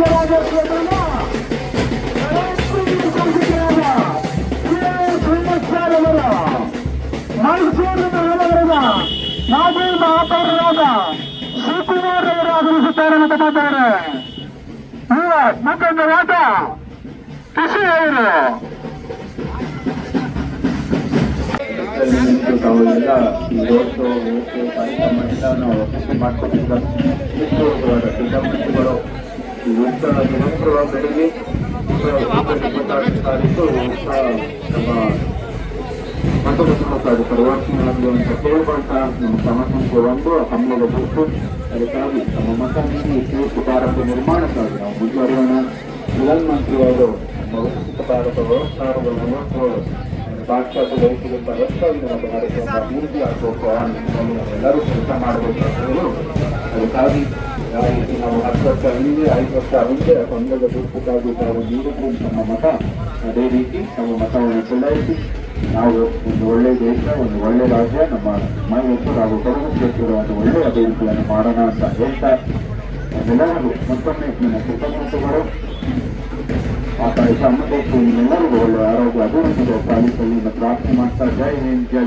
ಮುಖ್ಯರಾಜ ಕ್ಷೇತ್ರದ ಶ್ರೀನಿವಾಸರವರ ಮೈಸೂರು ನಗರದ ಮಾಜಿ ಮಹಾಪೌರರಾದ ಶಿವಕುಮಾರ್ ಅವರು ಆಗಮಿಸುತ್ತಾರೆ ಅಂತ ಮಾತಾಡ್ತಾರೆ ಮುಖಂಡರಾದ ಅವರು ಉತ್ತರ ನಿರಂತರ ಬೆಳಿಗ್ಗೆ ಇಪ್ಪತ್ತಾರನೇ ತಾರೀಕು ನಮ್ಮ ಕೇಳ್ಕೊಂತ ನಮ್ಮ ಸಮಸ್ಯೆ ಒಂದು ಬಿಟ್ಟು ಅದಕ್ಕಾಗಿ ನಮ್ಮ ಮತ ನೀಡಿ ಶ್ರೇಷ್ಠ ಭಾರತ ನಿರ್ಮಾಣಕ್ಕಾಗಿ ನಾವು ಮುಂದುವರಿಯೋಣ. ಪ್ರಧಾನಮಂತ್ರಿಗಳು ನಮ್ಮ ವಿಕಸಿತ ಭಾರತ ಭಾರತದ ಅಭಿವೃದ್ಧಿ ಆಗಬೇಕು ಆ ನಾವೆಲ್ಲರೂ ಕೆಲಸ ಮಾಡಬೇಕು ಅಂತ ಹೇಳಿ ಅದಕ್ಕಾಗಿ ಯಾವ ರೀತಿ ನಾವು ಹತ್ತು ವರ್ಷ ಹಿಂದೆ ಐದು ವರ್ಷ ಹಿಂದೆ ಸಂಘದ ನೀಡಿದ್ರು ನಮ್ಮ ಮತ. ಅದೇ ರೀತಿ ನಮ್ಮ ಮತವನ್ನು ಚಲಾಯಿಸಿ ನಾವು ಒಂದು ಒಳ್ಳೆಯ ದೇಶ, ಒಂದು ಒಳ್ಳೆಯ ರಾಜ್ಯ, ನಮ್ಮ ಮೈಸೂರು ಹಾಗೂ ಕೊಡಗು ಕ್ಷೇತ್ರದ ಒಂದು ಒಳ್ಳೆಯ ಅಭಿವೃದ್ಧಿಯನ್ನು ಮಾಡೋಣ ಅಂತ ಹೇಳ್ತಾ ಎಲ್ಲರಿಗೂ ಮತ್ತೊಮ್ಮೆ ನನ್ನ ಕೃತಜ್ಞತೆಗಳು. ಆ ತಾಯಿ ಅಮ್ಮದೇಶು ನಿಮ್ಮೆಲ್ಲರಿಗೂ ಒಳ್ಳೆಯ ಆರೋಗ್ಯ, ಅಭಿವೃದ್ಧಿಗೆ ಸಾಧಿಸಲಿ ಎಂದು ಪ್ರಾರ್ಥನೆ ಮಾಡ್ತಾ, ಜೈ ಹಿಂದ್, ಜೈ